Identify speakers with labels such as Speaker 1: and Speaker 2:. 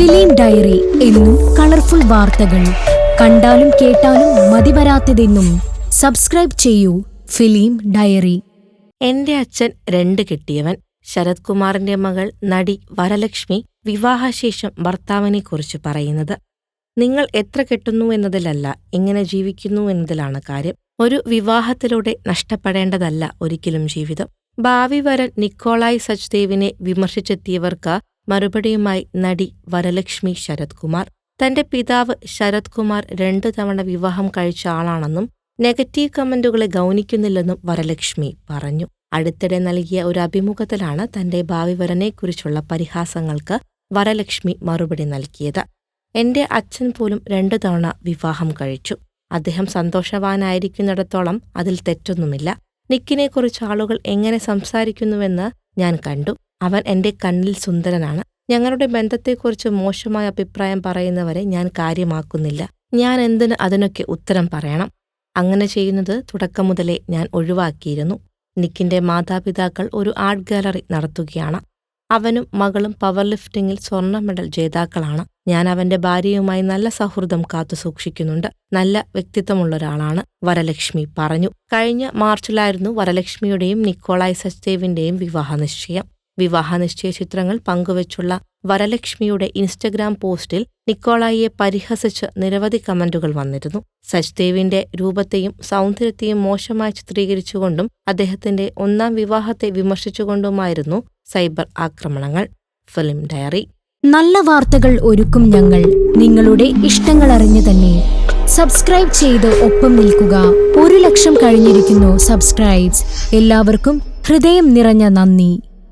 Speaker 1: Film diary എന്നും colourful വാർത്തകൾ. കണ്ടാലും കേട്ടാലും മതിവരാത്തതെന്നും സബ്സ്ക്രൈബ് ചെയ്യൂ ഫിലിം ഡയറി.
Speaker 2: എന്റെ അച്ഛൻ രണ്ട് കെട്ടിയവൻ. ശരത് കുമാറിന്റെ മകൾ നടി വരലക്ഷ്മി വിവാഹശേഷം ഭർത്താവിനെക്കുറിച്ച് പറയുന്നത്. നിങ്ങൾ എത്ര കെട്ടുന്നു എന്നതിലല്ല എങ്ങനെ ജീവിക്കുന്നു എന്നതിലാണ് കാര്യം. ഒരു വിവാഹത്തിലൂടെ നഷ്ടപ്പെടേണ്ടതല്ല ഒരിക്കലും ജീവിതം. ഭാവി വരൻ നിക്കോളായ് സച്ദേവിനെ വിമർശിച്ചെത്തിയവർക്ക് മറുപടിയുമായി നടി വരലക്ഷ്മി ശരത് കുമാർ തന്റെ പിതാവ് ശരത് കുമാർ രണ്ടു തവണ വിവാഹം കഴിച്ച ആളാണെന്നും നെഗറ്റീവ് കമന്റുകളെ ഗൗനിക്കുന്നില്ലെന്നും വരലക്ഷ്മി പറഞ്ഞു. അടുത്തിടെ നൽകിയ ഒരു അഭിമുഖത്തിലാണ് തന്റെ ഭാവി വരനെക്കുറിച്ചുള്ള പരിഹാസങ്ങൾക്ക് വരലക്ഷ്മി മറുപടി നൽകിയത്. എന്റെ അച്ഛൻ പോലും രണ്ടു തവണ വിവാഹം കഴിച്ചു. അദ്ദേഹം സന്തോഷവാനായിരിക്കുന്നിടത്തോളം അതിൽ തെറ്റൊന്നുമില്ല. നിക്കിനെക്കുറിച്ച് ആളുകൾ എങ്ങനെ സംസാരിക്കുന്നുവെന്ന് ഞാൻ കണ്ടു. അവൻ എന്റെ കണ്ണിൽ സുന്ദരനാണ്. ഞങ്ങളുടെ ബന്ധത്തെക്കുറിച്ച് മോശമായ അഭിപ്രായം പറയുന്നവരെ ഞാൻ കാര്യമാക്കുന്നില്ല. ഞാൻ എന്തിന് അതിനൊക്കെ ഉത്തരം പറയണം? അങ്ങനെ ചെയ്യുന്നത് തുടക്കം മുതലേ ഞാൻ ഒഴിവാക്കിയിരുന്നു. നിക്കിന്റെ മാതാപിതാക്കൾ ഒരു ആർട്ട് ഗാലറി നടത്തുകയാണ്. അവനും മകളും പവർ ലിഫ്റ്റിംഗിൽ സ്വർണ മെഡൽ ജേതാക്കളാണ്. ഞാൻ അവന്റെ ഭാര്യയുമായി നല്ല സൗഹൃദം കാത്തു സൂക്ഷിക്കുന്നുണ്ട്. നല്ല വ്യക്തിത്വമുള്ള ഒരാളാണ് വരലക്ഷ്മി പറഞ്ഞു. കഴിഞ്ഞ മാർച്ചിലായിരുന്നു വരലക്ഷ്മിയുടെയും നിക്കോളായ് സച്ദേവിന്റെയും വിവാഹ നിശ്ചയം വിവാഹ നിശ്ചയ ചിത്രങ്ങൾ പങ്കുവച്ചുള്ള വരലക്ഷ്മിയുടെ ഇൻസ്റ്റഗ്രാം പോസ്റ്റിൽ നിക്കോളായിയെ പരിഹസിച്ച് നിരവധി കമന്റുകൾ വന്നിരുന്നു. സച്ദേവിന്റെ രൂപത്തെയും സൗന്ദര്യത്തെയും മോശമായി ചിത്രീകരിച്ചുകൊണ്ടും അദ്ദേഹത്തിന്റെ ഒന്നാം വിവാഹത്തെ വിമർശിച്ചുകൊണ്ടുമായിരുന്നു സൈബർ ആക്രമണങ്ങൾ. Film diary.
Speaker 1: നല്ല വാർത്തകൾ ഒരുക്കും ഞങ്ങൾ. നിങ്ങളുടെ ഇഷ്ടങ്ങൾ അറിഞ്ഞു തന്നെ സബ്സ്ക്രൈബ് ചെയ്ത് ഒപ്പം നിൽക്കുക. ഒരു ലക്ഷം കഴിഞ്ഞിരിക്കുന്നു സബ്സ്ക്രൈബ്സ്. എല്ലാവർക്കും ഹൃദയം നിറഞ്ഞ നന്ദി.